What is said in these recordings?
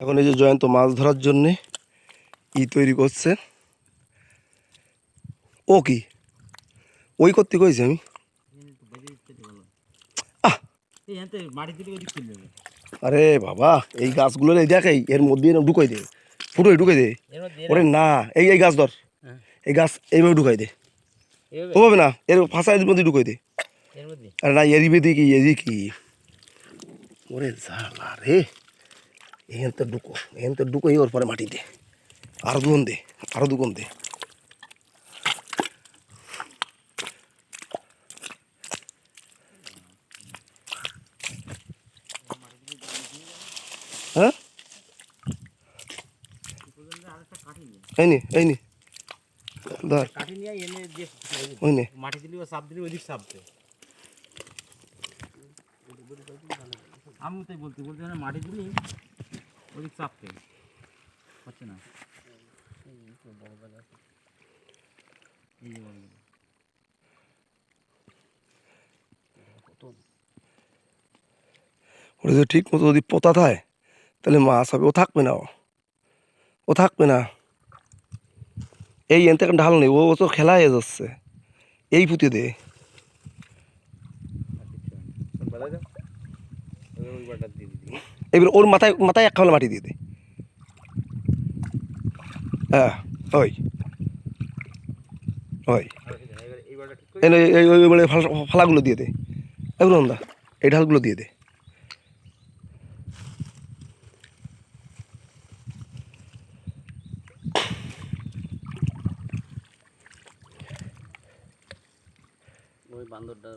এখন এই যে জয়ন্ত মাছ ধরার জন্যে ই তৈরি করছে। ও কি? ওই করতে কইছি আমি? আরে বাবা এই গাছগুলোর এই দেখাই এর মধ্যে ঢুকাই দে। ফুটোই ঢুকাই দে। ওরে না এই এই গাছ ধর। এই গাছ এইভাবে ঢুকাই দে? ওভাবে না এর ফাঁসা এর মধ্যে ঢুকাই দে। আরে না এরি বেদি কি এরি কি ওরে জ্বালা রে। এখান তো ঢুকো এখান তো ঢুকো ওর পরে মাটি দে আরও দুগুন দে আরও দুগুন দে হ্যাঁ এই নি এই নি ধর কাঠি নিয়ে এনে দিয়ে ওই নে মাটি দিলে ও চাপ দিলে ওদিক চাপবে আমি তাই বলতে বলতে মানে মাটি দিলি ওদিক চাপবে হচ্ছে না? এই যে বড় গাছ। যদি ঠিক মতো যদি পোতা থাকে তাহলে মাছ হবে ও থাকবে না ও। ও থাকবে না। এই এন থেকে ঢাল নেই। ও তো খেলা হয়ে যাচ্ছে। এই পুঁতে দে। ওই দিয়ে। এবার ওর মাথায় মাথায় এক খাওয়া মাটি দিয়ে দে। হ্যাঁ ওই। ওই। এবার ফালাগুলো দিয়ে দে। এগুলো দা এই ঢালগুলো দিয়ে দে। বান্দরটা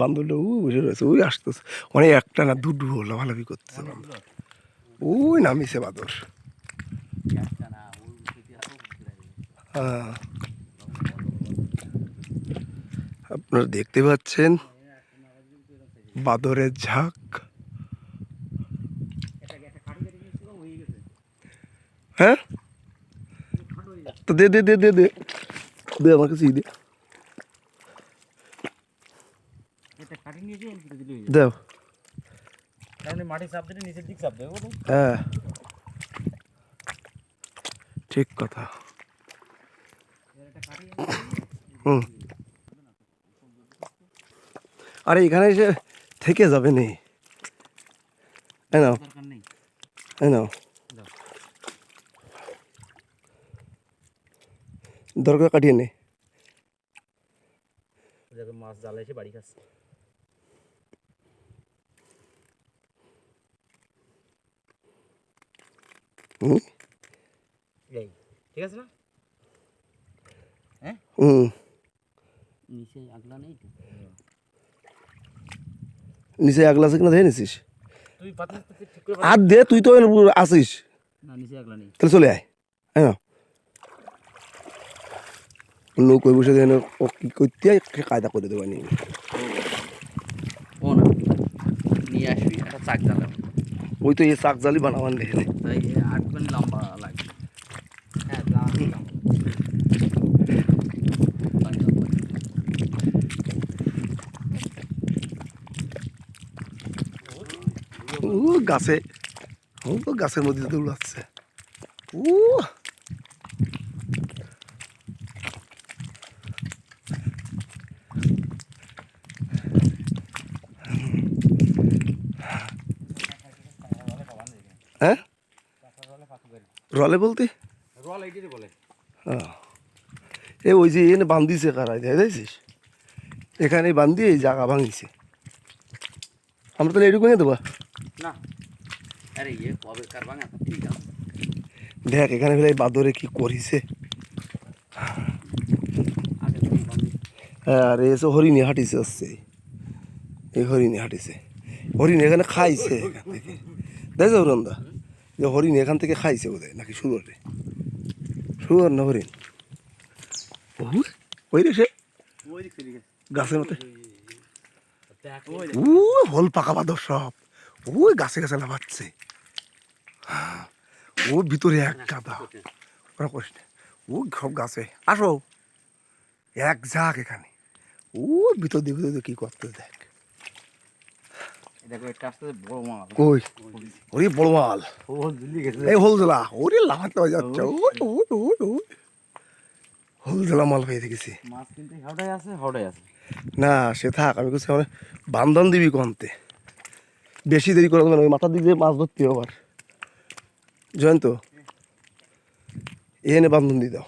বান্দরটা ও বসে রয়েছে ওই আসতেছে। অনেক একটা না দুটো লাভালাভি করতেছে বান্দর ওই নামিছে বাদর। হ্যাঁ। আপনারা দেখতে পাচ্ছেন বাদরের ঝাঁক। হয়ে? তো দে দে দে দে দে। দে আমার কাছে দে একটা কাঠি নিয়েছি অল্প দিলে হয়ে যাবে দাও। মাটি চাপ দিলে নিচের দিক চাপ দেবে হ্যাঁ। ঠিক কথা। হুম। আরে এখানে এসে থেকে যাবে নি। নাও। দরকার নেই। নাও। দরকার কাটিয়ে নে। মাছ জালে এসে বাড়ি খাচ্ছে হুম এই ঠিক আছে না? হুম। নিচে আগলা নেই নিচে আগলা আছে কিনা দেখে নিছিস? তুই পাতলা ঠিক করে আর দে তুই তো আসিস না নিচে আগলা নেই। তাহলে চলে আয়। হ্যাঁ? না লোক ওই বসে দেন ও কি করতে হয়, কায়দা করে নিয়ে ও না নিয়ে আসবি একটা চাক জ্বালাবি। ওই তো এই চাক জালি বানাবার লেগে তাই আট পানি লম্বা লাগে। হ্যাঁ। ও গাছে। ও গাছের মধ্যে দৌড়াচ্ছে। ও হ্যাঁ? রলে বলতে? এইটাই এ ওই যে এনে বান্ধিছে কারাই দেখছিস? এখানে বান্ধি এই জায়গা ভাঙিছে। আমরা তাহলে নিয়ে দেবো? না। আরে ইয়ে কবে কার ভাঙা? ঠিক আছে। দেখ এখানে ফেলে বাদরে কি করিছে। হ্যাঁ আর এসে হরিণী হাঁটিছে আসছে। এই হরিণী হাঁটিছে। হরিণ এখানে খাইছে এখান থেকে। দেখছ হরন্দা যে হরিণ এখান থেকে খাইছে বোধহয় নাকি শুয়োরে? শুয়োর না হরিণ? ওহ, ওই রে সে। গাছের ওই ও হল পাকা বাদর সব। ওই গাছে গাছে লাফাচ্ছে হ্যাঁ, ও ভিতরে এক গাদা। ওরা না। ও সব গাছে। আসো। এক ঝাঁক এখানে। ও ভিতর দিয়ে ভিতর কি করতে দেখ দেখো বড় মাল। কই? ওরে বড় মাল। ও ঝুলি গেছে। এই হলদলা ওরে লাফাতে যাচ্ছে। ওই ওই ওই ওই হলদলা মাল পেয়ে দেখেছি মাছ কিন্তু হাওড়ায় আছে হাওড়ায় আছে। না সে থাক আমি কিছু বান্ধন দিবি কন্তে? বেশি দেরি করা যাবে মাথার দিক দিয়ে মাছ ধরতে হবে আবার। জয়ন্ত এনে বান্ধন দিয়ে দাও।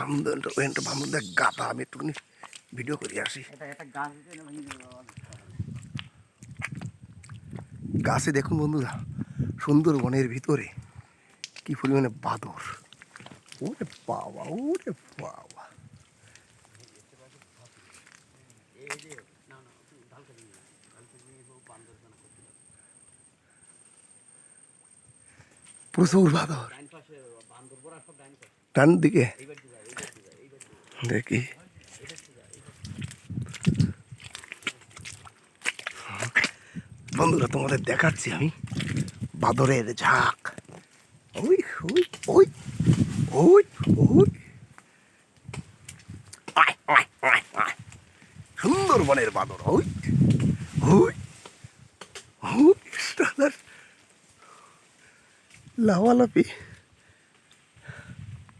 বান্ধন ওই একটা বান্ধন দেখ গাতা আমি একটুখানি ভিডিও করে আসি। গাছে দেখুন বন্ধুরা সুন্দর বনের ভিতরে কি পরিমাণে বাদর। ওরে বাবা ওরে বাবা। প্রচুর বাদর। ডান দিকে। দেখি। বন্ধুরা, তোমাদের দেখাচ্ছি আমি বাদরের ঝাঁক। ওই ওই ওই ওই ওই। সুন্দরবনের বাদর, ওই। ওই ওই লাফালাফি।